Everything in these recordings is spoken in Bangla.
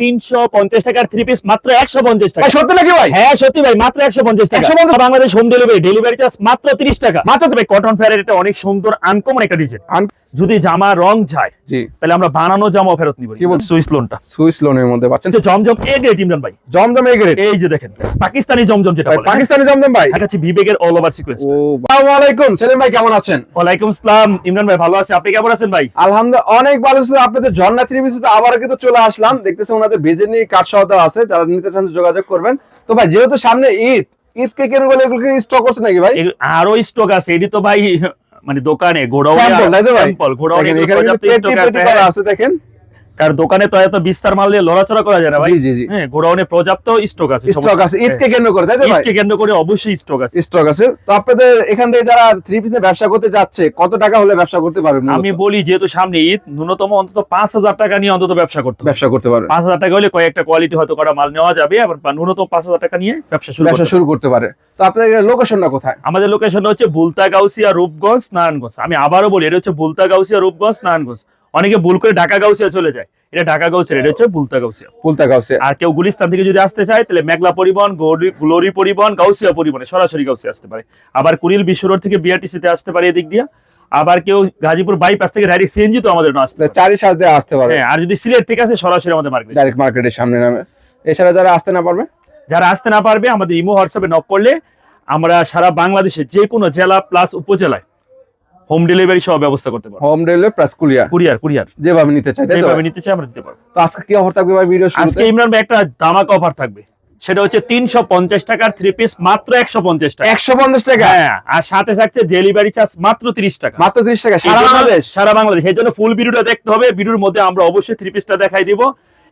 তিনশো পঞ্চাশ টাকার থ্রি পিস মাত্র একশো পঞ্চাশ টাকা। সত্যি নাকি ভাই? হ্যাঁ সত্যি ভাই মাত্র একশো পঞ্চাশ টাকা। Bangladesh home delivery delivery charge মাত্র তিরিশ টাকা। মাত্র তবে কটন ফেয়ারের এটা অনেক সুন্দর আনকমন একটা ডিজাইন যদি জামা রং যায় তাহলে আমরা বানানো জামা ফেরত নিব। কি? সুইস লোনটা সুইস লোনের মধ্যে পাচ্ছেন? জমজম এ গ্রেড ইমরান ভাই। জমজম এই গ্রেড এই যে দেখেন পাকিস্তানি জমজম যেটা বলে? পাকিস্তানি জমজম ভাই? বিবেকের অল ওভার সিকোয়েন্স আসসালামু আলাইকুম সেলিম ভাই কেমন আছেন? ওয়ালাইকুম আসসালাম ইমরান ভাই ভালো আছে। আপনি কেমন আছেন ভাই? আলহামদুলিল্লাহ অনেক ভালো ছিল। আপনাদের ঝর্ণা থ্রি পিসে আবার কিন্তু চলে আসলাম। দেখতেছে ওনাদের বেজেনি কাঠ সহায়তা আছে যারা নিতে চান যোগাযোগ করবেন। তো ভাই যেহেতু সামনে ঈদ ঈদ কে কেন বলে এগুলো স্টক আছে নাকি ভাই? আরও স্টক আছে এটি তো ভাই মানে দোকানে ঘোড়াও স্যাম্পল। আছে দেখেন। কারণ দোকানে তো এত বিস্তার লড়াচড়া করা যায় না ভাই। জি জি হ্যাঁ গোডাউনে পর্যাপ্ত স্টক আছে স্টক আছে ঈদকে কেন্দ্র করে তাই তো ভাই? ঈদকে কেন্দ্র করে অবশ্যই স্টক আছে। স্টক আছে। তো আপনাদের এখান থেকে যারা থ্রি পিসে ব্যবসা করতে যাচ্ছে কত টাকা হলে ব্যবসা করতে পারবে আমি বলি যেহেতু সামনে ঈদ ন্যূনতম অন্তত পাঁচ হাজার টাকা নিয়ে অন্তত ব্যবসা করতে ব্যবসা করতে পারবে। পাঁচ হাজার টাকা হলে কয়েকটা কোয়ালিটি হয়তো করা মাল নেওয়া যাবে আবার ন্যূনতম পাঁচ হাজার টাকা নিয়ে ব্যবসা শুরু ব্যবসা শুরু করতে পারে। তো আপনাদের লোকেশনটা কোথায়? আমাদের লোকেশন হচ্ছে বুলতা গাউসিয়া রূপগঞ্জ নারায়ণগঞ্জ। আমি আবারও বলি এটা হচ্ছে বুলতা গাউসিয়া রূপগঞ্জ নারায়ণগঞ্জ। অনেকে ভুল করে ঢাকা গাউসিয়া চলে যায়। এটা ঢাকা গাউসিয়া এটা হচ্ছে বুলতা গাউসিয়া। পুলতা গাউসে আর কেউ গুলিস্তান থেকে যদি আসতে চায় তাহলে মেঘলা পরিবহন গৌরী- গ্লোরি পরিবহন গাউসিয়া পরিবহনে সরাসরি গাউসিয়া আসতে পারে। আবার কুড়িল বিশ্ব রোড থেকে বিআরটিসি তে আসতে পারে এদিক দিয়ে। আবার কেউ গাজীপুর বাইপাস থেকে ডাইরেক্ট সিএনজি তো আমাদের না আসতে পারে। চারি দিয়ে আসতে পারবে হ্যাঁ আর যদি সিলেট থেকে আসে সরাসরি আমাদের মার্কেট ডাইরেক্ট মার্কেটের সামনে নামে। এছাড়া যারা আসতে না পারবে? যারা আসতে না পারবে আমাদের ইমো হোয়াটসঅ্যাপে নক করলে আমরা সারা বাংলাদেশে যে কোনো জেলা প্লাস উপজেলায় হোম ডেলিভারি সহ ব্যবস্থা করতে পারব। Home delivery plus courier. Courier courier. যেভাবে নিতে চাই যেভাবে নিতে চাই আমরা দিতে পারব। তো আজকে কি অফার থাকবে ভাই ভিডিও আজকে ইমরান ভাই একটা দামাক অফার থাকবে। সেটা হচ্ছে তিনশো পঞ্চাশ টাকার থ্রি পিস মাত্র একশো পঞ্চাশ টাকা। 150 টাকা? হ্যাঁ আর সাথে থাকছে ডেলিভারি চার্জ মাত্র তিরিশ টাকা। মাত্র 30 টাকা সারা বাংলাদেশ? সারা বাংলাদেশ। এই জন্য ফুল ভিডিওটা দেখতে হবে। ভিডিওর মধ্যে আমরা অবশ্যই থ্রি পিসটা দেখাই দিব।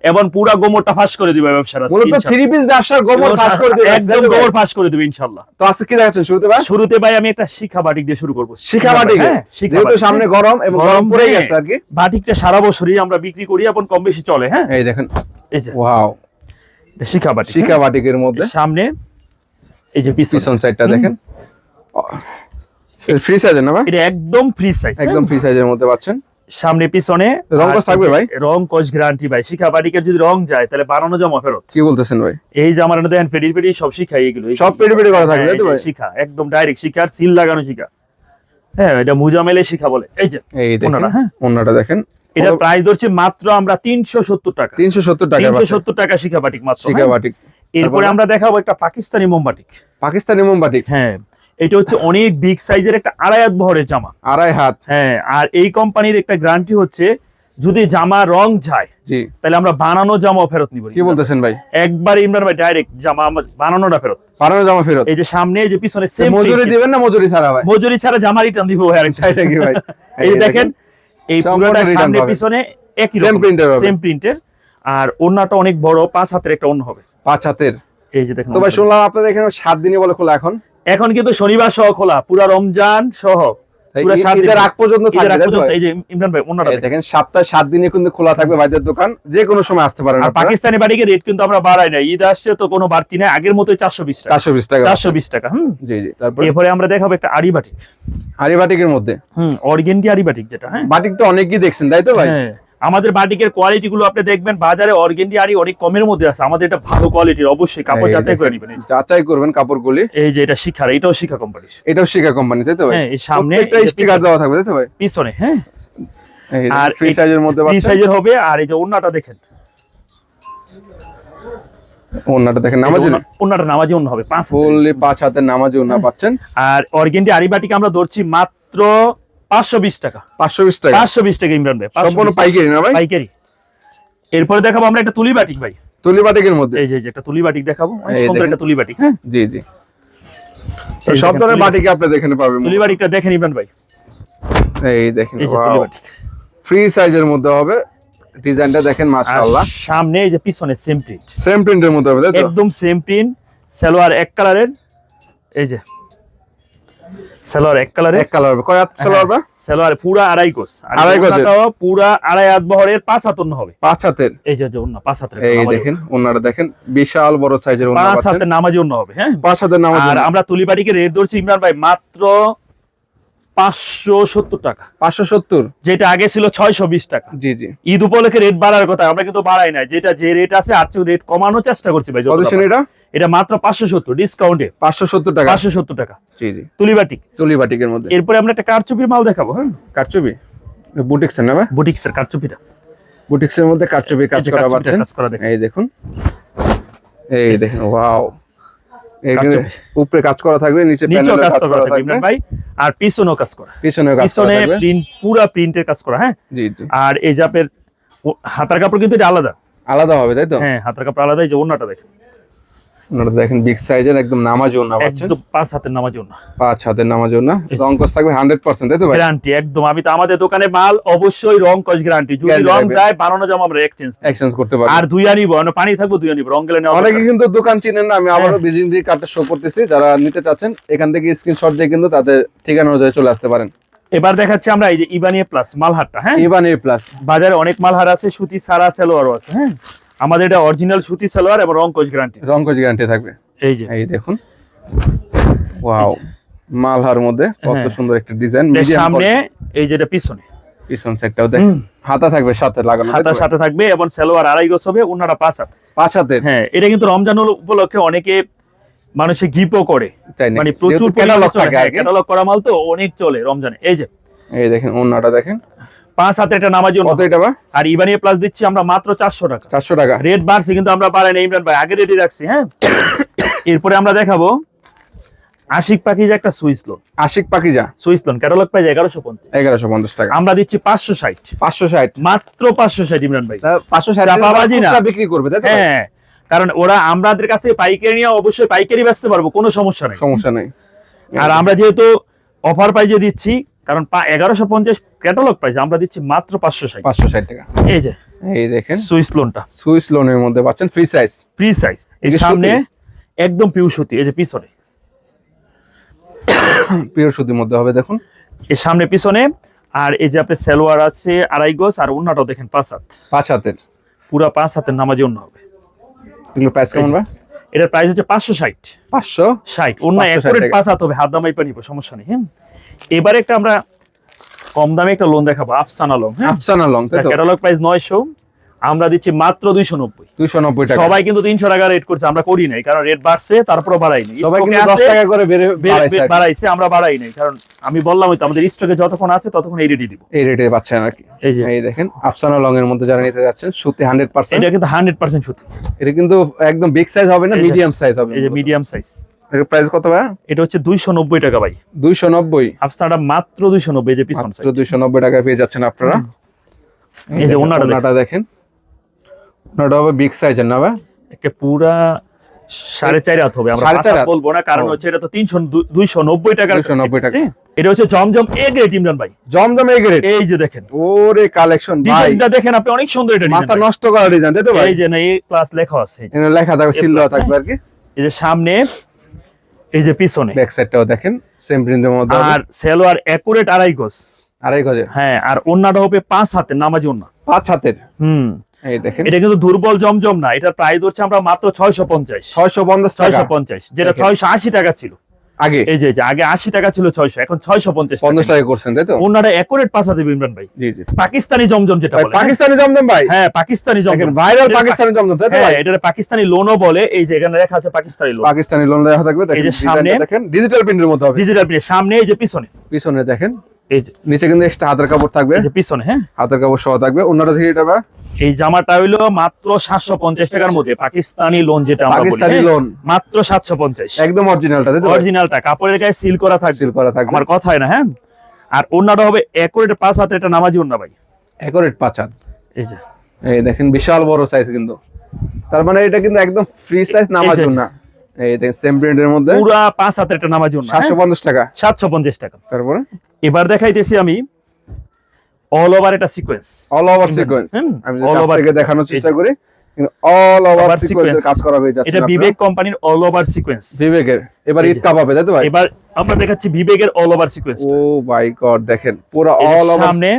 এবং পুরা গোমরটা ফাঁস করে দিবে ব্যবসার মূলত থ্রি পিস ব্যবসার গোবর ফাঁস করে দিবে একদম গোমর ফাঁস করে দেবে ইনশাল্লাহ। তো আজকে কি দেখাচ্ছেন শুরুতে ভাই? শুরুতে ভাই আমি একটা শিখা বাটিক দিয়ে শুরু করব। শিখা বাটিক হ্যাঁ, শিখা যেহেতু সামনে গরম এবং গরম পড়ে হ্যাঁ। গেছে আর কি। বাটিকটা সারা বছরই আমরা বিক্রি করি এবং কম বেশি চলে হ্যাঁ? এই দেখেন। এই যে। ওয়াও। এটা শিখা বাটিক শিখা বাটিকের মধ্যে। হ্যাঁ। সামনে এই যে পিছন। সাইডটা দেখেন। ফ্রি সাইজের না ভাই? এটা একদম ফ্রি সাইজ একদম ফ্রি সাইজের মধ্যে পাচ্ছেন। সামনে পিছনে। রং কস থাকবে ভাই? রং কস গ্যারান্টি ভাই। শিখা বাটিকের যদি রং যায় তাহলে বানানো জমা ফেরত। কি বলতেছেন ভাই? এই যে আমার দেখেন পেডি পেডি সব শিখাই এগুলো। সব পেডি পেডি করা থাকবে, হ্যাঁ, তো ভাই? শিখা একদম ডাইরেক্ট শিখার সিল লাগানো শিখা। হ্যাঁ এটা মুজামেলে শিখা বলে। এই যে এই দেখেন হ্যাঁ। ওনাটা দেখেন। এটা প্রাইস ধরছে মাত্র আমরা তিনশো সত্তর টাকা। 370 টাকা তিনশো সত্তর টাকা শিখা বাটিক মাত্র শিকা হ্যাঁ। বাটিক। এরপরে আমরা দেখাবো একটা পাকিস্তানি মোমবাটিক। পাকিস্তানি মোমবাটিক। হ্যাঁ এটা হচ্ছে অনেক বিগ সাইজের একটা আড়ায়াত বহরের জামা। আড়াই হাত হ্যাঁ আর এই কোম্পানির একটা গ্যারান্টি হচ্ছে যদি জামা রং যায় তাহলে আমরা বানানো জামা ফেরত নিব। কি বলতেছেন ভাই? একবার ইমরান ভাই ডাইরেক্ট জামা বানানোটা ফেরত। পারানো জামা ফেরত। এই যে সামনে এই যে পিছনে সেম মজুরি দিবেন না মজুরি ছাড়া ভাই? মজুরি ছাড়া জামা রিটার্ন দিব ভাই আরেকটা। এটা কি ভাই? এই যে দেখেন এই পুরোটা সামনে পিছনে একই এর হবে। সেম প্রিন্টের আর ওন্নাটা অনেক বড় পাঁচ হাতের একটা অন্য হবে। পাঁচ হাতের। এই যে দেখেন তো ভাই শুনলাম আপনাদের এখানে সাত দিনই বলে খোলা এখন। এখন কিন্তু শনিবার সহ খোলা পুরা রমজান সহ পাকিস্তানি বাড়িকে রেট কিন্তু আমরা বাড়াই না ঈদ আসছে তো কোনো বাড়তি নাই আগের চারশো বিশ টাকা। চারশো বিশ টাকা। চারশো বিশ টাকা হুম? এরপরে আমরা দেখাবো একটা আড়ি বাটিক হাড়ি বাটিকের মধ্যে। হুম অর্গেন্ডি আড়ি বাটিক যেটা হ্যাঁ? বাটিক তো অনেকই দেখছেন তাই তো ভাই? হ্যাঁ। আমাদের বাটিকের কোয়ালিটি গুলো আপনি দেখবেন বাজারে অর্গেন্ডি আড়ি অনেক কমের মধ্যে আছে। আমাদের এটা ভালো কোয়ালিটির অবশ্যই কাপড় যাচাই করে নেবেন। যাচাই করবেন কাপড়গুলি। এই যে এটা শিখার এটাও শিখা কোম্পানি এটাও শিকা কোম্পানি তাই তো ভাই? হ্যাঁ সামনে যে স্টিকার দেওয়া থাকবে তাই তো ভাই? পিছনে হ্যাঁ। আর ফ্রি সাইজের মধ্যে ফ্রি সাইজের হবে আর এই যে ওন্নাটা দেখেন। ওন্নাটা দেখেন নামাজি ওন্নাটা নামাজি অন্য হবে পাঁচ। ফুললি পাঁচ হাতের নামাজি ওন্না হ্যাঁ। পাচ্ছেন। আর অর্গেন্ডি আড়ি বাটিকে আমরা ধরছি মাত্র পাঁচশো বিশ টাকা। পাঁচশো বিশ টাকা। পাঁচশো বিশ টাকা ইমরান ভাই 520 সম্পূর্ণ পাইকারি না ভাই? পাইকারি। এরপরে দেখাবো আমরা একটা তুলি বাটিক ভাই। তুলি বাটিকের মধ্যে? এই যে একটা তুলি বাটিক দেখাবো। সুন্দর একটা তুলি বাটিক হ্যাঁ? জি জি। সব ধরনের বাটিকে আপনাদের এখানে পাবেন তুলি বাটিকটা দেখেন ইমরান ভাই। এই দেখেন এই তুলি বাটিক। ফ্রি সাইজের মধ্যে হবে। ডিজাইনটা দেখেন মাশাআল্লাহ। সামনে এই যে পিছনে সেম প্রিন্ট সেম প্রিন্টের মধ্যে হবে তাই তো? একদম সেম প্রিন্ট সালোয়ার এক কালারের এই যে সালোয়ার এক কালারের? এক কালার হবে। কয় হাত হ্যাঁ। সালোয়ার বা? পুরা আড়াই কোস আড়াই পুরা আড়াই হাত বহরের পাঁচ হাত অন্য হবে। পাঁচ হাতের? এই যে পাঁচ হাতের এই দেখেন ওনারা দেখেন বিশাল বড় সাইজের। পাঁচ হাতের নামাজি হবে হ্যাঁ? পাঁচ হাতের নামাজ আর আমরা তুলিবাড়িকে রেট ধরছি ইমরান ভাই মাত্র পাঁচশো সত্তর টাকা। পাঁচশো সত্তর? যেটা আগে ছিল ছয়শো বিশ টাকা। জি জি। ঈদ উপলক্ষে রেট বাড়ার কথা আমরা কিন্তু বাড়াই নাই। যেটা যে রেট আছে আর চেয়ে রেট কমানোর চেষ্টা করছি ভাই। এটা? এটা মাত্র পাঁচশো সত্তর ডিসকাউন্টে পাঁচশো সত্তর টাকা। পাঁচশো সত্তর টাকা। জি জি। তুলিবাটিক। তুলি বাটিকের মধ্যে। এরপরে আমরা একটা কারচুপির মাল দেখাবো হ্যাঁ? কারচুপি? বুটিক্সের কারচুপিটা। বুটিক্স এর মধ্যে কারচুপি কাজ করা পাচ্ছেন। এই দেখুন। এই দেখুন ওয়াও। উপরে কাজ করা থাকবে নিচে নিচেও কাজ করা থাকবে ভাই। আর পিছনেও কাজ করা। পিছনে কাজ পিছনে প্রিন্ট পুরা প্রিন্টের কাজ করা হ্যাঁ? জি জি। আর এই যে আপনার হাতার কাপড় কিন্তু এটা আলাদা। আলাদা হবে তাই তো? হ্যাঁ হাতার কাপড় আলাদা এই যে অন্যটা দেখেন। আপনারা দেখেন বিগ সাইজের একদম নামাজ ওনা পাচ্ছেন? একদম পাঁচ হাতের নামার জন্য পাঁচ হাতের নামাজ ওনা যে। রং কস থাকবে হান্ড্রেড পার্সেন্ট তাই তো ভাই? গ্যারান্টি একদম। আমি তো আমাদের দোকানে মাল অবশ্যই রং কস গ্যারান্টি যদি রং যায় বানানো যাব আমরা এক্সচেঞ্জ এক্সচেঞ্জ করতে পারবেন আর দুই আনিব মানে পানি থাকব দুই আনিব রং গেলে নেওয়া অনেকে কিন্তু দোকান চিনেন না আমি হ্যাঁ। বিজিং কার্ডটা শো করতেছি। যারা নিতে চাচ্ছেন এখান থেকে স্ক্রিনশট দিয়ে কিন্তু তাদের ঠিকানা অনুযায়ী চলে আসতে পারেন। এবার দেখাচ্ছি আমরা এই যে ইবানিয়া প্লাস মালহারটা হ্যাঁ? ইভান প্লাস বাজারে অনেক মালহার আছে সুতি সারা সালোয়ারও আছে হ্যাঁ? আমাদের এটা অরিজিনাল সুতি সালোয়ার এবং রং কোচ গ্যারান্টি রং কোচ গ্যারান্টি থাকবে। এই যে। এই দেখুন। ওয়াও মালহার মধ্যে কত হ্যাঁ। সুন্দর একটা ডিজাইন সামনে এই যেটা পিছনে। পিছন সাইডটাও দেখ। হাতা থাকবে সাথে লাগানো তাই তো? সাথে থাকবে এবং সালোয়ার আড়াই গোছ হবে ওনারা পাঁচ হাত। পাঁচ হাতের? হ্যাঁ এটা কিন্তু রমজান উপলক্ষে অনেকে মানুষে গিপও করে। মানে প্রচুর ক্যাটালগ থাকে ক্যাটালগ করা মাল তো অনেক চলে রমজানে। এই যে। এই দেখেন অন্যটা দেখেন। পাঁচ হাতে একটা নামার জন্য। আর ইবানিয়া প্লাস দিচ্ছি আমরা মাত্র চারশো টাকা। চারশো টাকা। রেট বাড়ছে কিন্তু আমরা বাড়াই না ইমরান ভাই আগে রেডি রাখছি হ্যাঁ? এরপরে আমরা দেখাবো আশিক পাখি যে একটা Swiss lawn Ashiq Pakiza. Swiss lawn catalogue price এগারোশো পঞ্চাশ। এগারোশো পঞ্চাশ টাকা। আমরা দিচ্ছি পাঁচশো ষাট। পাঁচশো ষাট। মাত্র পাঁচশো ষাট ইমরান ভাই। পাঁচশো ষাট চাপাবাজি না। বিক্রি করবে হ্যাঁ কারণ ওরা আমাদের কাছে পাইকারি নিয়ে অবশ্যই পাইকারি বেচতে পারব কোনো সমস্যা নেই। সমস্যা নেই। আর আমরা যেহেতু অফার প্রাইজে দিচ্ছি কারণ এগারোশো পঞ্চাশ ক্যাটালগ প্রাইস আমরা দিচ্ছি মাত্র পাঁচশো ষাট। পাঁচশো ষাট টাকা। এই যে এই দেখেন। সুইস লোনটা সুইস লোনের মধ্যে পাচ্ছেন ফ্রি সাইজ ফ্রি সাইজ এই সামনে একদম পিউ সুতি এই যে পিছনে। পিওর সুতির মধ্যে হবে দেখুন। এই সামনে পিছনে আর এই যে আপনার সালোয়ার আছে আড়াই গোছ আর অন্যটাও দেখেন পাঁচ হাত। পাঁচ হাতের। পুরা পাঁচ হাতের নামাজি অন্য হবে। এগুলো প্রাইস কেমন এটার প্রাইস হচ্ছে পাঁচশো ষাট। পাঁচশো? ষাট অন্য 560 একুরেট পাঁচ হাত হবে হাত দামাই পানিব সমস্যা নেই হ্যাঁ? এবারে একটা আমরা কম দামে একটা লোন দেখাবো আফসানা হ্যাঁ? আফসানা তো? ক্যাটালগ প্রাইস নয়শো আমরা দিচ্ছি মাত্র দুইশো নব্বই। দুইশো নব্বই টাকা। সবাই কিন্তু তিনশো টাকা রেট করছে আমরা করি নাই কারণ রেট বাড়ছে তারপরে বাড়াইনি সবাই কিন্তু দশ টাকা করে বেড়ে বাড়াইছে আমরা বাড়াই নাই কারণ আমি বললাম তো আমাদের স্টকে যতক্ষণ আছে ততক্ষণ এই রেটই দিব। এই রেটে পাচ্ছেন আর কি। এই যে। এই দেখেন আফসানা লং এর মধ্যে যারা নিতে যাচ্ছেন সুতি হান্ড্রেড পার্সেন্ট এটা কিন্তু হান্ড্রেড পার্সেন্ট সুতি। এটা কিন্তু একদম বিগ সাইজ হবে না মিডিয়াম সাইজ হবে এই যে মিডিয়াম সাইজ এর প্রাইস কত ভাই এটা হচ্ছে দুইশো নব্বই টাকা ভাই। দুইশো নব্বই আপনারা মাত্র দুইশো নব্বই যে পিছন মাত্র দুইশো নব্বই টাকায় পেয়ে যাচ্ছেন আপনারা। এই যে ওনাটা দেখেন। ওনাটা হবে বিগ সাইজের না ভাই? একে পুরা সাড়ে চার হাত হবে আমরা? বলব না কারণ হচ্ছে এটা তো তিনশো দুইশো নব্বই টাকার 290 টাকা। এটা হচ্ছে জমজম এ গ্রেড ইমরান ভাই। জমজম এই গ্রেড এই যে দেখেন। ওরে কালেকশন ভাই। ডিজাইনটা দেখেন আপনি অনেক সুন্দর এটা মাথা নষ্ট করা ডিজাইন তাই তো ভাই। এই যে না এই ক্লাস লেখা আছে লেখা থাকবে সিল দেওয়া থাকবে আর কি। এই যে সামনে এই যে পিছনে। ব্যাক সাইডটাও দেখেন সেম প্রিন্টের মধ্যে আর সেলোয়ার একুরেট আড়াই গজ। আড়াই গজের? হ্যাঁ আর ওন্নাটা হবে পাঁচ হাতের নামাজি ওন্না। পাঁচ হাতের? হুম। এই দেখেন। এটা কিন্তু দুর্বল জমজম না। এটার প্রাইস হচ্ছে আমরা মাত্র ছয়শো পঞ্চাশ। ছয়শো পঞ্চাশ টাকা। ছয়শো পঞ্চাশ যেটা দেখেন। ছয়শো আশি টাকা ছিল। আগে? এই যে আগে আশি টাকা ছিল ছয়শো এখন ছয়শো পঞ্চাশ পঞ্চাশ টাকা করছেন তাই তো? ওনারা একুরেট হাতে ইমরান ভাই। জি জি। পাকিস্তানি জমজম যেটা বলে? পাকিস্তানি জমজম ভাই? হ্যাঁ পাকিস্তানি জমজম। ভাইরাল পাকিস্তানি জমজম তাই তো হ্যাঁ ভাই? এটা পাকিস্তানি লোনও বলে এই যে এখানে লেখা আছে পাকিস্তানি লোন পাকিস্তানি লোন লেখা থাকবে দেখেন এই যে সামনে- দেখেন ডিজিটাল প্রিন্টের মধ্যে হবে। ডিজিটাল প্রিন্ট সামনে এই যে পিছনে। পিছনে দেখেন এই যে। নিচে কিন্তু এক্সট্রা হাতের কাপড় থাকবে। এই যে পিছনে হ্যাঁ। হাতের কাপড় সহ থাকবে অন্যটা থেকে এটা এই জামাটা হইল মাত্র সাতশো পঞ্চাশ টাকার মধ্যে পাকিস্তানি লোন যেটা আমরা বলি পাকিস্তানি হ্যাঁ? লোন মাত্র সাতশো পঞ্চাশ। একদম অরিজিনালটা অরিজিনালটা কাপড়ের গায়ে সিল করা থাকবে। সিল করা থাকবে। আমার কথা হয় না হ্যাঁ? আর অন্যটা হবে একুরেট পাঁচ হাতে এটা নামাজি অন্য ভাই। একুরেট পাঁচ হাত। এই যে। এই দেখেন বিশাল বড় সাইজ কিন্তু। তার মানে এটা কিন্তু একদম ফ্রি সাইজ নামার এই না। এই দেখেন সেম প্রিন্টের মধ্যে। পুরা পাঁচ হাতের একটা নামাজি অন্য সাতশো পঞ্চাশ টাকা। সাতশো পঞ্চাশ টাকা। তারপরে? এবার দেখাইতেছি আমি অল ওভার এটা সিকোয়েন্স অল ওভার সিকোয়েন্স আমি কাছ over থেকে দেখানোর চেষ্টা করি। All over sequence। কাজ করা হয়ে যাচ্ছে এটা বিবেক কোম্পানির অল ওভার সিকোয়েন্স বিবেকের। এবার ঈদ কাপ হবে তাই তো ভাই? এবার আমরা দেখাচ্ছি বিবেকের all over sequence oh my God দেখেন পুরো অল ওভার সামনে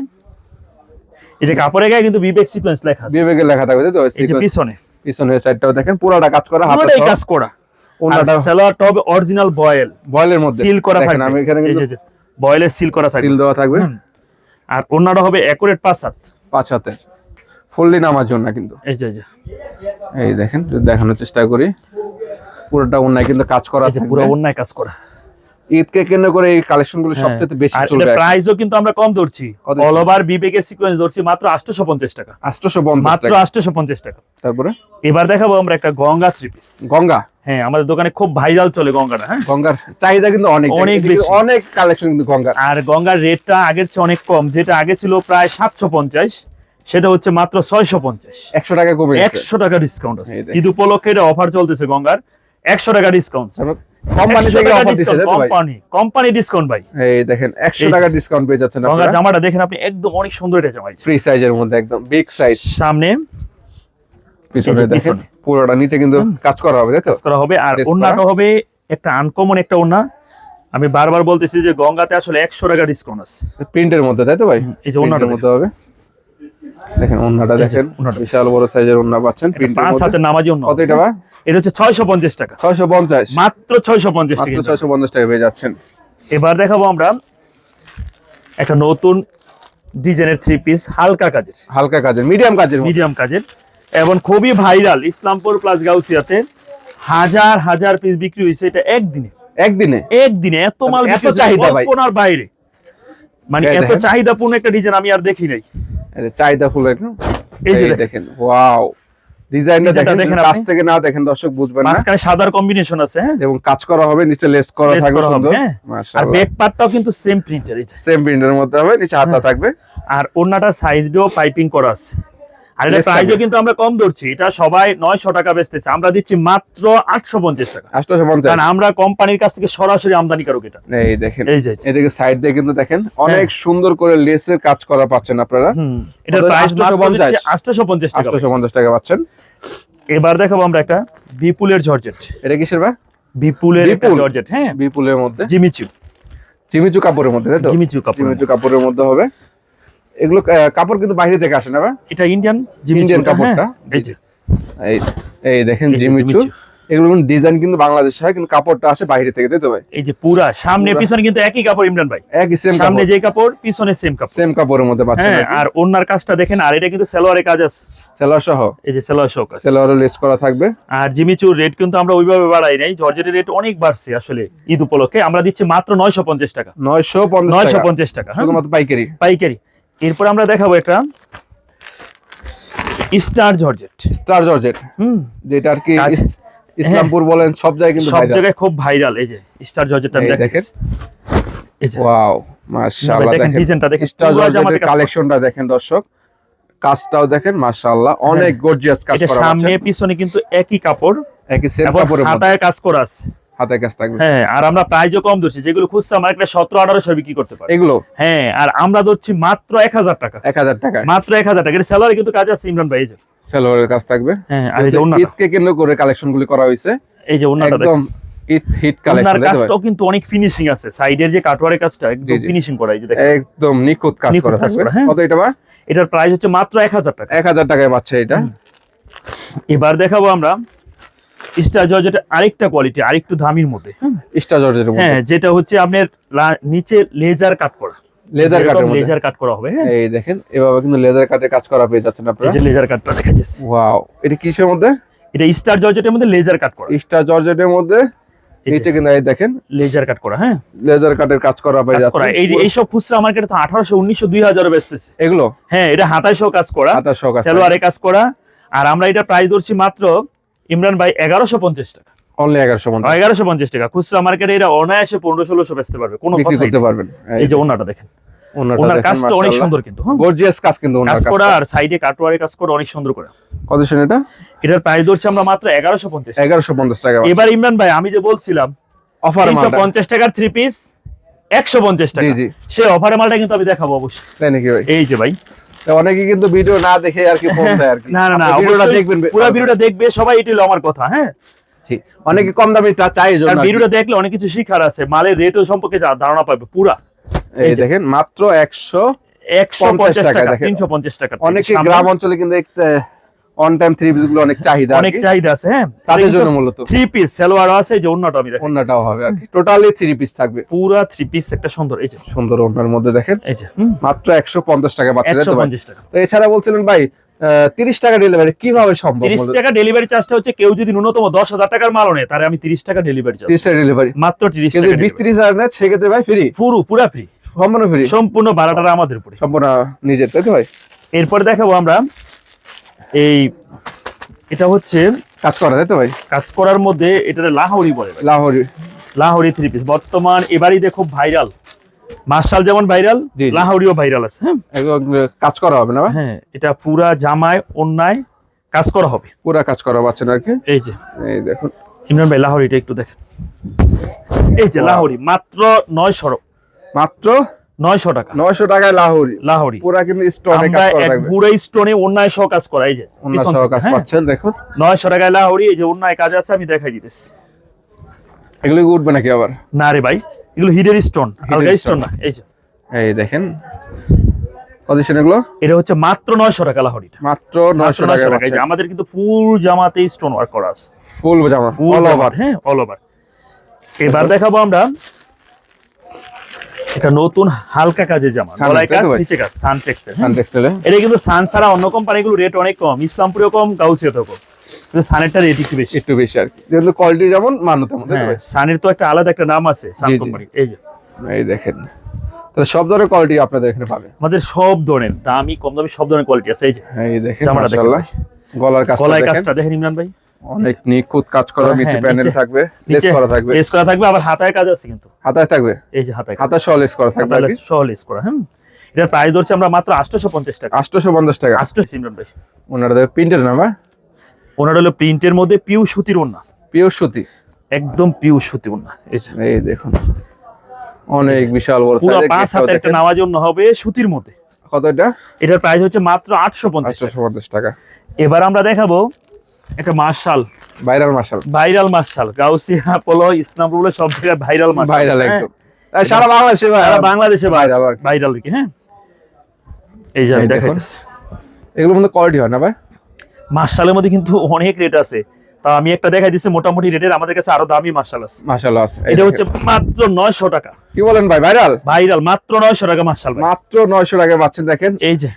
এই যে কাপড়ের গায়ে কিন্তু বিবেক সিকোয়েন্স লেখা আছে। বিবেকের লেখা থাকবে তাই তো? এই যে সিকোয়েন্স পিছনে। পিছনের সাইডটাও দেখেন পুরোটা কাজ করা হাতে পুরোটাই কাজ করা। ওনাটা সালোয়ারটা হবে অরিজিনাল বয়েল বয়েলের মধ্যে। সিল করা দেখেন থাকবে। আমি এখানে কিন্তু বয়েলের সিল করা থাকবে। সিল দেওয়া থাকবে। আর অন্যটা হবে একুরেট পাঁচ হাত। পাঁচ হাতের ফুললি নামার জন্য কিন্তু। এই যে এই দেখেন যদি দেখানোর চেষ্টা করি। পুরোটা অন্যায় কিন্তু কাজ করা আছে পুরো ওনায় অন্যায় কাজ করা। ঈদকে কেন্দ্র করে এই কালেকশনগুলো হ্যাঁ। সবচেয়ে বেশি আর চলবে প্রাইসও কিন্তু আমরা কম ধরছি। অল ওভার বিবেকের সিকোয়েন্স ধরছি মাত্র 850 টাকা। আটশোশো পঞ্চাশ মাত্র টাকা। 850 টাকা। তারপরে? এবার দেখাবো আমরা একটা গঙ্গা থ্রি পিস গঙ্গা? হ্যাঁ আমাদের দোকানে খুব ভাইরাল চলে গঙ্গাটা হ্যাঁ। গঙ্গার চাহিদা কিন্তু অনেক অনেক বেশি। অনেক কালেকশন কিন্তু গঙ্গার। আর গঙ্গার রেটটা আগের চেয়ে অনেক কম। যেটা আগে ছিল প্রায় 750 সেটা হচ্ছে মাত্র 650 একশো টাকা কমে গেছে। একশো টাকা ডিসকাউন্ট আছে। ঈদ উপলক্ষে এটা অফার চলতেছে গঙ্গার। একশো টাকা ডিসকাউন্ট কোম্পানি থেকে অফার দিচ্ছে তাই ভাই? কোম্পানি কোম্পানি ডিসকাউন্ট ভাই। এই দেখেন। টাকা ডিসকাউন্ট পেয়ে যাচ্ছেন গঙ্গার আপনারা। জামাটা দেখেন আপনি একদম অনেক সুন্দর এটা ফ্রি সাইজের মধ্যে একদম বিগ সাইজ সামনে পিছনে দেখেন পুরোটা নিচে কিন্তু কাজ করা হবে তাই তো? কাজ করা হবে আর ওন্নাটা হবে একটা আনকমন একটা ওন্না। আমি বারবার বলতেছি যে গঙ্গাতে আসলে একশো টাকা ডিসকাউন্ট আছে। প্রিন্টের মধ্যে তাই তো ভাই? এই যে প্রিন্টের মধ্যে হবে। দেখেন ওন্নাটা দেখেন বিশাল বড় সাইজের ওন্না পাচ্ছেন পাঁচ হাতের নামাজি অন্য কত এটা এটা হচ্ছে ছয়শো পঞ্চাশ টাকা। ছয়শো পঞ্চাশ। মাত্র ছয়শো পঞ্চাশ টাকা। মাত্র টাকা পেয়ে যাচ্ছেন। এবার দেখাবো আমরা একটা নতুন ডিজাইনের থ্রি পিস হালকা কাজের। হালকা কাজের মিডিয়াম কাজের মিডিয়াম কাজের। এবং খুবই ভাইরাল ইসলামপুর প্লাস গাউসিয়াতে হাজার হাজার পিস বিক্রি হয়েছে এটা একদিনে। একদিনে? একদিনে এত মাল এত চাহিদা ভাই। বাইরে। মানে এত দেখেন। চাহিদাপূর্ণ একটা ডিজাইন আমি আর দেখি নাই। চাহিদা ফুল একদম এই যে দেখেন। ওয়াও ডিজাইনটা ডিজাইনটা দেখেন দেখেন কাছ থেকে না দেখেন দর্শক বুঝবেন না। মাঝখানে সাদার কম্বিনেশন আছে হ্যাঁ? এবং কাজ করা হবে নিচে লেস করা থাকবে হবে, সুন্দর। হ্যাঁ। আর ব্যাক পার্টটাও কিন্তু সেম প্রিন্টের এই সেম প্রিন্টের মধ্যে হবে নিচে হাতা হ্যাঁ। থাকবে। আর সাইজ দিয়েও পাইপিং করা আছে। আর এটা থাকবে। কিন্তু আমরা কম ধরছি। এটা সবাই নয়শো টাকা বেচতেছে। আমরা দিচ্ছি মাত্র আটশো পঞ্চাশ টাকা। কারণ আমরা কোম্পানির কাছ থেকে সরাসরি আমদানিকারক এটা। এই দেখেন এই যে। এদিকে সাইড দিয়ে কিন্তু দেখেন অনেক সুন্দর করে লেসের কাজ করা পাচ্ছেন আপনারা। কত? প্রাইস 850? টাকা পাচ্ছেন। এবার দেখাবো আমরা একটা বিপুলের জর্জেট এটা কিসের বা বিপুলের একটা? জর্জেট হ্যাঁ। বিপুলের মধ্যে। জিমিচু। চিমিচু কাপড়ের মধ্যে তাই তো? জিমিচু কাপড় চিমিচু কাপড়ের মধ্যে হবে। এগুলো কাপড় কিন্তু বাইরে থেকে আসে না এটা ইন্ডিয়ান Indian কাপড়টা? এই যে এই এই দেখেন জিমিচু। এগুলো ডিজাইন কিন্তু বাংলাদেশে হয় কিন্তু কাপড়টা আসে বাইরে থেকে তাই তো ভাই? এই যে পুরা সামনে পিছনে কিন্তু একই কাপড় ইমরান ভাই। একই সেম সামনে যে কাপড় পিছনে সেম কাপড়। সেম কাপড়ের মধ্যে পাচ্ছেন হ্যাঁ আর ওনার কাজটা দেখেন আর এটা কিন্তু সেলোয়ারের কাজ আছে। সেলার সহ? এই যে সেলোয়ার সহ কাজ। সেলারও লেস করা থাকবে। আর জিমিচুর রেট কিন্তু আমরা ওইভাবে বাড়াই নাই জর্জেটের রেট অনেক বাড়ছে আসলে ঈদ উপলক্ষে। আমরা দিচ্ছি মাত্র নয়শো পঞ্চাশ টাকা। নয়শো পঞ্চাশ নয়শো টাকা পঞ্চাশ টাকা হ্যাঁ। শুধুমাত্র পাইকারি। পাইকারি। এরপর আমরা দেখাবো একটা star georgette. Star georgette hmm. যেটা আর কি ইসলামপুর বলেন সব জায়গায় কিন্তু সব জায়গায় খুব ভাইরাল এই যে স্টার জর্জেটটা দেখেন দেখেন। এই যে। ওয়াও মাশাআল্লাহ দেখেন ডিজাইনটা দেখেন। স্টার জর্জেটের কালেকশনটা দেখেন দর্শক। কাজটাও দেখেন মাশাআল্লাহ অনেক গর্জিয়াস কাজ এটা করা সামনে পিছনে কিন্তু একই কাপড় একই সেম কাপড়ের মধ্যে। হাতায় কাজ করা আছে। হাতে কাজ থাকবে। হ্যাঁ আর আমরা প্রাইজও কম ধরছি যেগুলো খুচরা মার্কেটে সতেরো আঠারোশো বিক্রি করতে পারি। এগুলো? হ্যাঁ আর আমরা ধরছি মাত্র এক হাজার টাকা। এক হাজার টাকায়। মাত্র এক হাজার টাকা। এটা স্যালারি কিন্তু কাজ আছে ইমরান ভাই এই যে। সেলোয়ারের কাজ থাকবে। হ্যাঁ আর এই যে ঈদকে কেন্দ্র করে কালেকশন গুলি করা হয়েছে। এই যে ওনাটা একদম হিট কালেকশন কাজটাও কিন্তু অনেক ফিনিশিং আছে। সাইডের যে কাটওয়ারের কাজটা একদম। ফিনিশিং করা এই যে দেখেন। একদম নিখুঁত কাজ করা কাজ থাকবে। হ্যাঁ। কত এটা বা? এটার প্রাইস হচ্ছে মাত্র এক হাজার টাকা। এক হাজার টাকায় পাচ্ছে এটা। এবার দেখাবো আমরা স্টার জর্জেটের আরেকটা কোয়ালিটি আরেকটু দামির মধ্যে? স্টার মধ্যে। হ্যাঁ যেটা হচ্ছে আপনার নিচে লেজার কাট করা। লেজার কাটের মধ্যে। লেজার কাট করা হবে হ্যাঁ। এই দেখেন এভাবে কিন্তু লেজার কাটে কাজ করা পেয়ে যাচ্ছেন এই আপনারা যে লেজার কাটটা দেখা যাচ্ছে। ওয়াও এটা কিসের মধ্যে? এটা স্টার জর্জেটের মধ্যে লেজার কাট করা। স্টার জর্জেটের মধ্যে? এই নিচে কিন্তু এই দেখেন লেজার কাট করা হ্যাঁ। লেজার কাটের কাজ করা করা। যাচ্ছে এই এইসব খুচরা মার্কেটে তো আঠারোশো উনিশশো দুই হাজারও বেচতেছে। এগুলো? হ্যাঁ এটা হাতায় সহ কাজ করা। হাতার কাজ সেলোয়ারে কাজ করা। আর আমরা এটা প্রাইস ধরছি মাত্র ইমরান ভাই এগারোশো পঞ্চাশ টাকা। অনলি এগারোশো পঞ্চাশ। এগারোশো পঞ্চাশ টাকা। খুচরা মার্কেটে এটা অনায়াসে পনেরো ষোলোশো বেচতে পারবে। কোনো বিক্রি করতে পারবেন। এই যে ওনাটা দেখেন। ওনার কাজটা অনেক সুন্দর কিন্তু? গর্জিয়াস কাজ কিন্তু ওনার কাজ কাজ করা আর সাইডে কাটওয়ারে কাজ করা অনেক সুন্দর করে। কত শুনে এটা? এটার প্রাইস ধরছি আমরা মাত্র এগারোশো পঞ্চাশ এগারোশো পঞ্চাশ টাকা এবার ইমরান ভাই আমি যে বলছিলাম অফার পঞ্চাশ টাকার থ্রি পিস একশো পঞ্চাশ জি টাকা। জি। মালটা কিন্তু আমি দেখাবো অবশ্যই। তাই নাকি ভাই? এই যে ভাই অনেকে কিন্তু ভিডিও না দেখে আর কি ফোন দেয় আর কি না না ভিডিওটা দেখবেন পুরো ভিডিওটা দেখবে সবাই এটি হলো আমার কথা হ্যাঁ। অনেকে কম দামি চাই। ভিডিওটা দেখলে অনেক কিছু শিখার আছে মালের রেটও সম্পর্কে ধারণা পাবে পুরা এই দেখেন মাত্র একশো একশো পঞ্চাশ টাকা। তিনশো পঞ্চাশ টাকা অনেকে গ্রাম অঞ্চলে কিন্তু অন টাইম থ্রি পিসগুলো অনেক চাহিদা অনেক চাহিদা আছে হ্যাঁ? তাদের জন্য মূলত। থ্রি পিস সালোয়ারও আছে যে আমি হবে আর কি। টোটালি থ্রি পিস থাকবে। পুরা থ্রি পিস একটা সুন্দর এই যে। সুন্দর মধ্যে দেখেন। এই যে মাত্র একশো পঞ্চাশ টাকা পাচ্ছে তাই একশো তো ভাই? পঞ্চাশ টাকা। তো এছাড়া বলছিলেন ভাই তিরিশ টাকা ডেলিভারি কীভাবে সম্ভব তিরিশ টাকা ডেলিভারি চার্জটা হচ্ছে কেউ যদি ন্যূনতম দশ হাজার টাকার মাল নেয় তাহলে আমি তিরিশ টাকা ডেলিভারি চার্জ টাকা ডেলিভারি মাত্র তিরিশ কেউ টাকা যদি বিশ delivery। তিরিশ হাজার নেয় সেক্ষেত্রে ভাই ফ্রি পুরো পুরা ফ্রি সম্পূর্ণ ফ্রি সম্পূর্ণ ভাড়াটা আমাদের উপরে। সম্পূর্ণ নিজের তাই তো ভাই? এরপরে দেখাবো আমরা এই এটা হচ্ছে কাজ করা তাই তো ভাই? কাজ করার মধ্যে এটা লাহোরি বলে। লাহোরি। লাহোরি থ্রি পিস বর্তমান এবারই দেখো ভাইরাল মার্শাল যেমন ভাইরাল। লাহোরিও ভাইরাল আছে হ্যাঁ? কাজ করা হবে না হ্যাঁ এটা পুরা জামায় অন্যায় কাজ করা হবে। পুরা কাজ করা পাচ্ছেন আর কি এই যে। এই দেখুন। ইমরান ভাই লাহোরিটা একটু দেখেন। এই যে লাহোরি মাত্র নয়শো। মাত্র নয়শো টাকা। নয়শো টাকায় লাহোরি। লাহোরি। পুরা কিন্তু স্টোনে কাজ করা থাকবে পুরো স্টোনে অন্যায় সহ কাজ করা এই যে অন্য সহ কাজ হ্যাঁ। পাচ্ছেন দেখুন। নয়শো টাকায় লাহোরি এই যে অন্যায় কাজ আছে আমি দেখাই দিতেছি। এগুলো উঠবে নাকি আবার? না রে ভাই এগুলো হিডের স্টোন আলগা। স্টোন না এই যে। এই দেখেন। কন্ডিশন এগুলো? এটা হচ্ছে মাত্র নয়শো টাকা লাহোরিটা। মাত্র মাত্র নয়শো টাকা 900 টাকা এই যে আমাদের কিন্তু ফুল জামাতে স্টোন ওয়ার্ক করা আছে। ফুল জামা ফুল অল ওভার হ্যাঁ অল ওভার এবার দেখাবো আমরা এটা নতুন হালকা কাজের জামা গলায় কাজ নিচে কাজ সানটেক্সের সান টেক্সটাইলে এটা কিন্তু সান ছাড়া অন্য কোম্পানিগুলো রেট অনেক কম ইসলামপুরেও কম গাউসিয়াতেও কম। সানেরটা রেট একটু বেশি। একটু বেশি আর কি। যেহেতু কোয়ালিটি যেমন মানো তেমন তো হ্যাঁ সানের তো একটা আলাদা একটা নাম আছে সান। কোম্পানি এই যে। এই দেখেন। তাহলে সব ধরনের কোয়ালিটি আপনাদের এখানে পাবেন। আমাদের সব ধরনের দামি কম দামি সব ধরনের কোয়ালিটি আছে এই যে। হ্যাঁ, এই দেখেন মাশাআল্লাহ। গলার কাজটা দেখেন ইমরান ভাই। অনেক নিখুঁত কাজ করা হ্যাঁ, নিচে প্যানেল থাকবে লেস করা থাকবে। লেস করা থাকবে আবার হাতায় কাজ আছে কিন্তু। হাতায় থাকবে? এই যে হাতায়। হাতা সহ লেস করা থাকবে সহ লেস করা হ্যাঁ এটার প্রাইস ধরছি আমরা মাত্র আটশোশো পঞ্চাশ টাকা। আটশোশো পঞ্চাশ টাকা। আটশো ইমরান ভাই। প্রিন্টের নাম হ্যাঁ? ওনার হলো প্রিন্টের মধ্যে পিউ সুতির ওন্না পিওর সুতি। একদম পিউ সুতি ওন্না এই দেখুন। অনেক বিশাল বড় পুরো পাঁচ হাতে একটা। নামাজ জন্য হবে সুতির মধ্যে। কত এটা? এটার প্রাইস হচ্ছে মাত্র আটশো পঞ্চাশ আটশোশো পঞ্চাশ টাকা। এবার আমরা দেখাবো একটা marshal. Viral marshal. Viral marshal. Gausia Polo Islampur সব জায়গায় ভাইরাল মার্শাল। ভাইরাল একদম। সারা বাংলাদেশে সারা বাংলাদেশে ভাইরাল। ভাইরাল কি। হ্যাঁ? এই যে আমি এই দেখাইতেছি। এগুলোর মধ্যে কোয়ালিটি হয় না ভাই? মার্শালের মধ্যে কিন্তু অনেক রেট আছে। তা আমি একটা দেখাই দিচ্ছি মোটামুটি রেটের আমাদের কাছে আরও দামি মার্শাল আছে। মাশাআল্লাহ আছে এটা হচ্ছে মাত্র নয়শো টাকা। কি বলেন ভাই ভাইরাল? ভাইরাল মাত্র নয়শো টাকা মার্শাল মাত্র নয়শো টাকা পাচ্ছেন দেখেন। এই যে।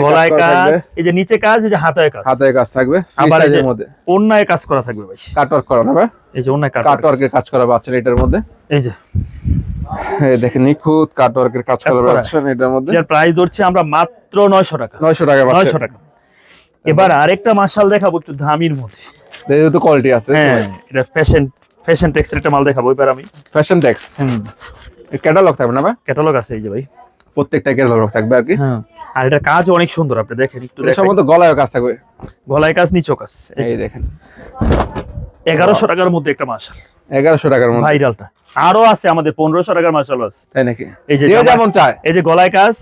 গলায় কাজ এই যে নিচে কাজ এই যে হাতায় কাজ। হাতে কাজ থাকবে আবার এর মধ্যে। অন্যায় কাজ করা থাকবে ভাই। কাটওয়ার্ক করা এই যে অন্যায় কাট কাটওয়ার্কের কাজ করা এটার মধ্যে। এই যে। এই দেখেন নিখুঁত কাটওয়ার্কের কাজ করা। এটার মধ্যে। প্রাইস ধরছি আমরা মাত্র নয়শো টাকা। নয়শো টাকা নয়শো পাচ্ছেন টাকা। এবার আরেকটা মার্শাল দেখাবো একটু দামির মধ্যে। কোয়ালিটি আছে। হ্যাঁ এটা ফ্যাশন ফ্যাশন টেক্সের একটা মাল দেখাবো এবার আমি। ফ্যাশন ট্যাক্স হুম। ক্যাটালগ থাকবে না ভাই? ক্যাটালগ আছে এই যে ভাই। প্রত্যেকটা ক্যাটালগ থাকবে আর কি। হ্যাঁ। আর এটা কাজ অনেক সুন্দর আপনি দেখেন একটু এর দেখাই। সম্বন্ধে গলায় কাজ থাকবে। গলায় কাজ নিচো কাজ। এই দেখেন। এগারোশো টাকার মধ্যে একটা মার্শাল। এগারোশো টাকার মধ্যে। ভাইরালটা। আরও আছে আমাদের পনেরোশো টাকার মার্শাল আছে। তাই নাকি? এই যে যেমন চায়। এই যে গলায় কাজ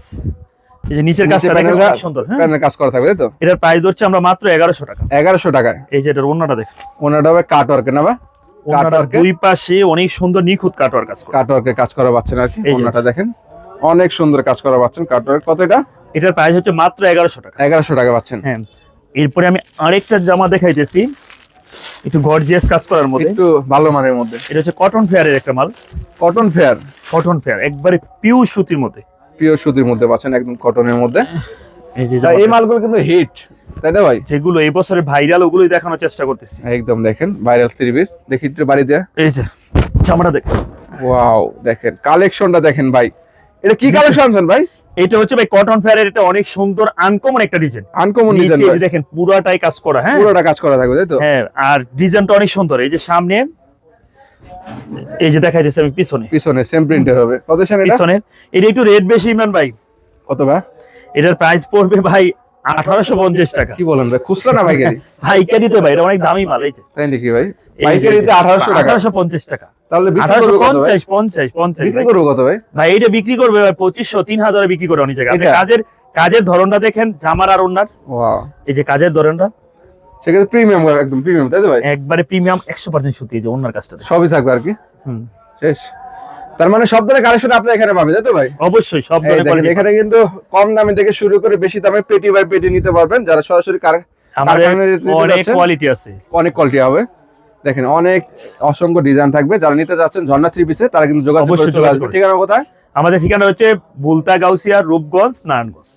এই যে নিচের কাজটা দেখেন অনেক সুন্দর হ্যাঁ। প্যানেল কাজ করা থাকবে তাই তো? এটার প্রাইস ধরছে আমরা মাত্র এগারোশো টাকা। এগারোশো টাকায়। এই যে এটার অন্যটা দেখেন। ওনাটা হবে কাটওয়ার্কে না ভাই? অন্যটার কাটওয়ার্কে। দুই পাশে অনেক সুন্দর নিখুঁত কাটোয়ার কাজ করে। কাটওয়ার্কে কাজ করা পাচ্ছেন আর কি। ওনাটা দেখেন। অনেক সুন্দর কাজ করা পাচ্ছেন কাটওয়ার্ক। কত এটা? এটার প্রাইস হচ্ছে মাত্র এগারোশো টাকা। এগারোশো টাকা পাচ্ছেন। হ্যাঁ। এরপরে আমি আরেকটা জামা দেখাইতেছি। একটু গর্জিয়াস কাজ করার মধ্যে। একটু ভালো মানের মধ্যে। এটা হচ্ছে কটন ফেয়ারের একটা মাল। কটন ফেয়ার কটন ফেয়ার একবারে পিওর সুতির মধ্যে। পিওর সুতির মধ্যে পাচ্ছেন একদম কটনের মধ্যে। এই। মালগুলো কিন্তু হিট তাই না ভাই? যেগুলো এই বছরে ভাইরাল ওগুলোই দেখানোর চেষ্টা করতেছি। একদম দেখেন ভাইরাল থ্রি পিস দেখি একটু বাড়ি দেয়া। এই যে জামাটা দেখ। ওয়াও দেখেন কালেকশনটা দেখেন ভাই। এটা কি কালেকশন আনছেন ভাই? এটা হচ্ছে ভাই কটন ফেয়ারের এটা অনেক সুন্দর আনকমন একটা ডিজাইন আনকমন ডিজাইন যে দেখেন পুরোটাই কাজ করা হ্যাঁ? পুরোটা কাজ করা থাকবে তাই তো? হ্যাঁ আর ডিজাইনটা অনেক সুন্দর। এই যে সামনে এই যে দেখাই দিচ্ছে আমি পিছনে। পিছনে সেম প্রিন্টের হবে। কত এটা? পিছনে। এটা একটু রেট বেশি ইমরান ভাই। কত ভাই? এটার প্রাইস পড়বে ভাই আঠারোশো পঞ্চাশ টাকা। কি বলেন ভাই খুচরা না পাইকারি? পাইকারিতে ভাই এটা অনেক দামি মাল এই যে। তাই নাকি ভাই? পাইকারিতে টাকা। তাহলে বিক্রি করব কত বিক্রি ভাই। কত ভাই? ভাই এটা বিক্রি করবে ভাই পঁচিশশো তিন হাজারে বিক্রি করে অনেক জায়গায়। আপনি কাজের কাজের ধরনটা দেখেন জামার আর ওনার ওয়াও। এই যে কাজের ধরনটা। সেক্ষেত্রে প্রিমিয়াম একদম প্রিমিয়াম তাই তো ভাই? একবারে প্রিমিয়াম একশো পার্সেন্ট সুতি যে ওনার কাজটা সবই থাকবে আর কি? হুম। শেষ। তার মানে সব ধরনের কালেকশন আপনি এখানে পাবেন তাই তো ভাই? অবশ্যই সব ধরনের এখানে কিন্তু কম দামে থেকে শুরু করে বেশি দামে পেটি বাই পেটি নিতে পারবেন। যারা সরাসরি আমাদের rate নিতে অনেক কোয়ালিটি আছে। অনেক কোয়ালিটি হবে। দেখেন অনেক অসংখ্য ডিজাইন থাকবে। যারা নিতে যাচ্ছেন ঝর্ণা থ্রি পিসে তারা কিন্তু যোগাযোগ ঠিকানা কোথায়? আমাদের ঠিকানা হচ্ছে বুলতা গাউসিয়া রূপগঞ্জ নারায়ণগঞ্জ।